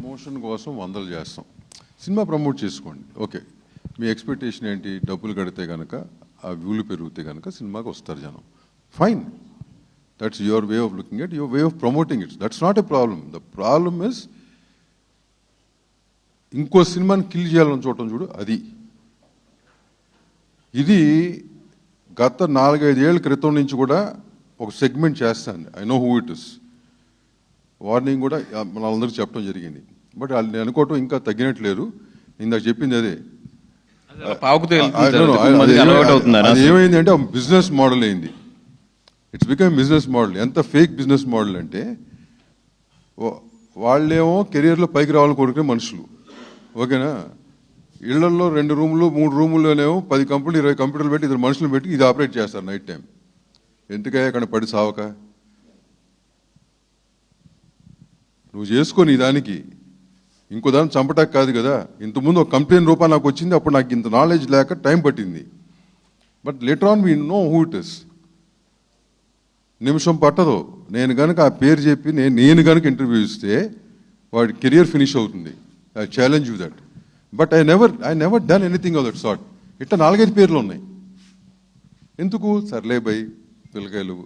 Promotion కోసం వందలు చేస్తాం. సినిమా ప్రమోట్ చేసుకోండి. ఓకే. మీ ఎక్స్పెక్టేషన్ ఏంటి? డబ్బులు కడితే కనుక ఆ వ్యూలు పెరిగితే కనుక సినిమాకి వస్తారు జనం. Fine that's your way of looking at your way of promoting it that's not a problem the problem is ఇంకో సినిమాని కిల్ చేయాలని చూడటం చూడు అది. ఇది గత నాలుగైదేళ్ళ క్రితం నుంచి కూడా ఒక సెగ్మెంట్ చేస్తాను. I know who it is warning కూడా మనందరికీ చెప్పడం జరిగింది. బట్ వాళ్ళు నేను అనుకోవటం ఇంకా తగ్గినట్లేరు ఇందాక చెప్పింది అదే. ఏమైంది అంటే బిజినెస్ మోడల్ అయింది. ఇట్స్ బికమ్ బిజినెస్ మోడల్ ఎంత ఫేక్ బిజినెస్ మోడల్ అంటే వాళ్ళేమో కెరియర్లో పైకి రావాలని కోరుకునే మనుషులు. ఓకేనా? ఇళ్ళలో రెండు రూములు మూడు రూముల్లోనేమో పది కంపెనీలు ఇరవై కంప్యూటర్లు పెట్టి ఇద్దరు మనుషులు పెట్టి ఇది ఆపరేట్ చేస్తారు నైట్ టైం ఎందుకయ్యా? అక్కడ పడి సావక? నువ్వు చేసుకొని దానికి. ఇంకో దాన్ని చంపటానికి కాదు కదా. ఇంతకుముందు ఒక కంప్లైంట్ రూపా నాకు వచ్చింది అప్పుడు నాకు ఇంత నాలెడ్జ్ లేక టైం పట్టింది. But later on we know who it is నిమిషం పట్టదు. నేను కనుక ఆ పేరు చెప్పి నేను నేను కనుక ఇంటర్వ్యూ ఇస్తే వాడి కెరియర్ ఫినిష్ అవుతుంది. I challenge you that but I never I never done anything of that sort ఇట్లా నాలుగైదు పేర్లు ఉన్నాయి. ఎందుకు? సర్లే బై పిల్లకాయలు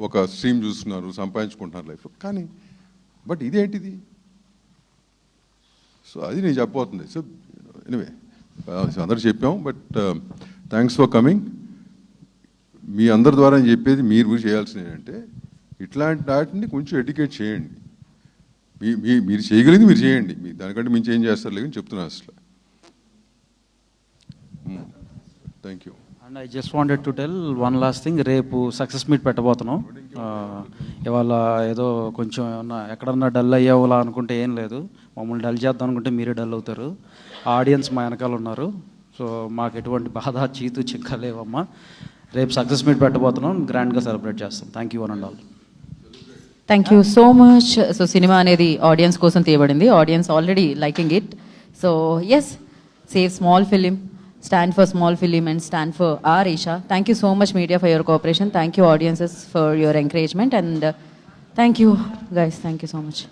ఒక స్ట్రీమ్ చూస్తున్నారు సంపాదించుకుంటున్నారు లైఫ్. కానీ బట్ ఇదేంటిది? సో అది నేను చెప్పబోతుంది. సో ఎనివే అందరు చెప్పాం బట్ థ్యాంక్స్ ఫర్ కమింగ్ మీ అందరి ద్వారా నేను చెప్పేది మీరు చేయాల్సింది ఏంటంటే ఇట్లాంటి వాటిని కొంచెం ఎడ్యుకేట్ చేయండి. మీ మీరు చేయగలిగింది మీరు చేయండి. మీ దానికంటే మించి ఏం చేస్తారు లేదని చెప్తున్నాను అసలు. Thank you and I just wanted to tell one last thing రేపు సక్సెస్ మీట్ పెట్టబోతున్నాం. ఇవాళ ఏదో కొంచెం ఏమన్నా ఎక్కడన్నా డల్ అయ్యేవాలా అనుకుంటే ఏం లేదు. మమ్మల్ని డల్ చేద్దాం అనుకుంటే మీరే డల్ అవుతారు. ఆడియన్స్ మా వెనకాల ఉన్నారు. సో మాకు ఎటువంటి బాధ చీతు చిక్కలేవమ్మా రేపు సక్సెస్ మీట్ పెట్టబోతున్నాం. గ్రాండ్గా సెలబ్రేట్ చేస్తాం. Thank you one and all thank you so much so cinema అనేది ఆడియన్స్ కోసం తీయబడింది. Audience already liking it so S save small film stand for small film and stand for our Thank you so much, media, for your cooperation. Thank you, audiences, for your encouragement. And uh, thank you, guys. Thank you so much.